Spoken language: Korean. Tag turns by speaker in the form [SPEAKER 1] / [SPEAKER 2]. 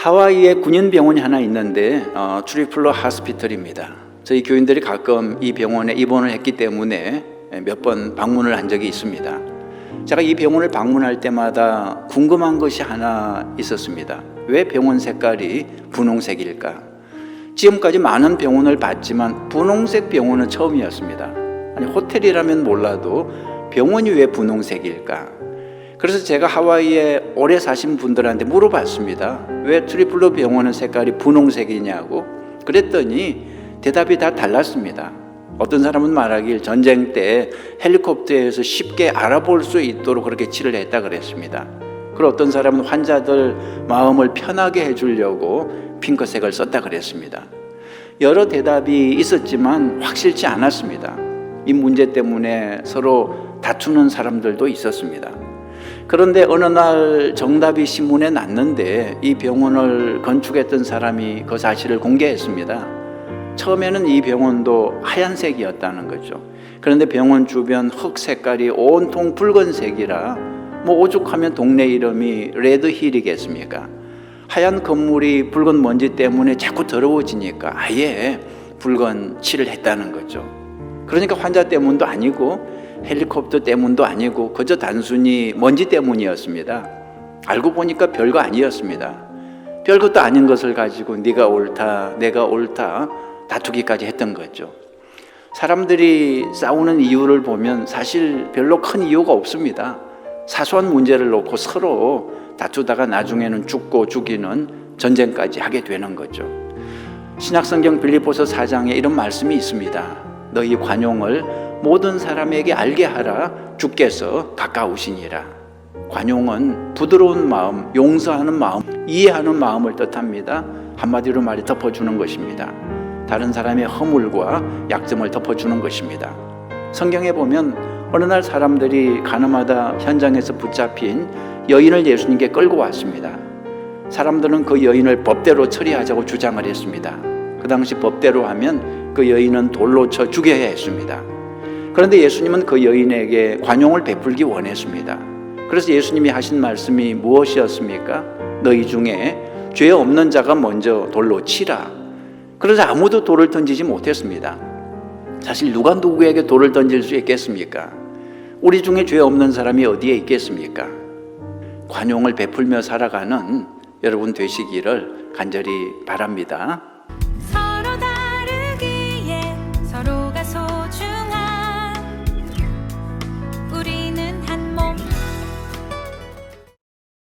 [SPEAKER 1] 하와이에 군인 병원이 하나 있는데 어, 트리플러 하스피털입니다. 저희 교인들이 가끔 이 병원에 입원을 했기 때문에 몇 번 방문을 한 적이 있습니다. 제가 이 병원을 방문할 때마다 궁금한 것이 하나 있었습니다. 왜 병원 색깔이 분홍색일까? 지금까지 많은 병원을 봤지만 분홍색 병원은 처음이었습니다. 아니 호텔이라면 몰라도 병원이 왜 분홍색일까? 그래서 제가 하와이에 오래 사신 분들한테 물어봤습니다. 왜 트리플러 병원은 색깔이 분홍색이냐고? 그랬더니 대답이 다 달랐습니다. 어떤 사람은 말하길 전쟁 때 헬리콥터에서 쉽게 알아볼 수 있도록 그렇게 칠을 했다 그랬습니다. 그리고 어떤 사람은 환자들 마음을 편하게 해주려고 핑크색을 썼다 그랬습니다. 여러 대답이 있었지만 확실치 않았습니다. 이 문제 때문에 서로 다투는 사람들도 있었습니다. 그런데 어느 날 정답이 신문에 났는데 이 병원을 건축했던 사람이 그 사실을 공개했습니다. 처음에는 이 병원도 하얀색이었다는 거죠. 그런데 병원 주변 흙 색깔이 온통 붉은색이라 뭐 오죽하면 동네 이름이 레드힐이겠습니까? 하얀 건물이 붉은 먼지 때문에 자꾸 더러워지니까 아예 붉은 칠을 했다는 거죠. 그러니까 환자 때문도 아니고 헬리콥터 때문도 아니고 그저 단순히 먼지 때문이었습니다. 알고 보니까 별거 아니었습니다. 별것도 아닌 것을 가지고 네가 옳다, 내가 옳다 다투기까지 했던 거죠. 사람들이 싸우는 이유를 보면 사실 별로 큰 이유가 없습니다. 사소한 문제를 놓고 서로 다투다가 나중에는 죽고 죽이는 전쟁까지 하게 되는 거죠. 신약성경 빌립보서 4장에 이런 말씀이 있습니다. 너희 관용을 모든 사람에게 알게 하라 주께서 가까우시니라. 관용은 부드러운 마음, 용서하는 마음, 이해하는 마음을 뜻합니다. 한마디로 말이 덮어주는 것입니다. 다른 사람의 허물과 약점을 덮어주는 것입니다. 성경에 보면 어느 날 사람들이 가늠하다 현장에서 붙잡힌 여인을 예수님께 끌고 왔습니다. 사람들은 그 여인을 법대로 처리하자고 주장을 했습니다. 그 당시 법대로 하면 그 여인은 돌로 쳐 죽여야 했습니다. 그런데 예수님은 그 여인에게 관용을 베풀기 원했습니다. 그래서 예수님이 하신 말씀이 무엇이었습니까? 너희 중에 죄 없는 자가 먼저 돌로 치라. 그래서 아무도 돌을 던지지 못했습니다. 사실 누가 누구에게 돌을 던질 수 있겠습니까? 우리 중에 죄 없는 사람이 어디에 있겠습니까? 관용을 베풀며 살아가는 여러분 되시기를 간절히 바랍니다.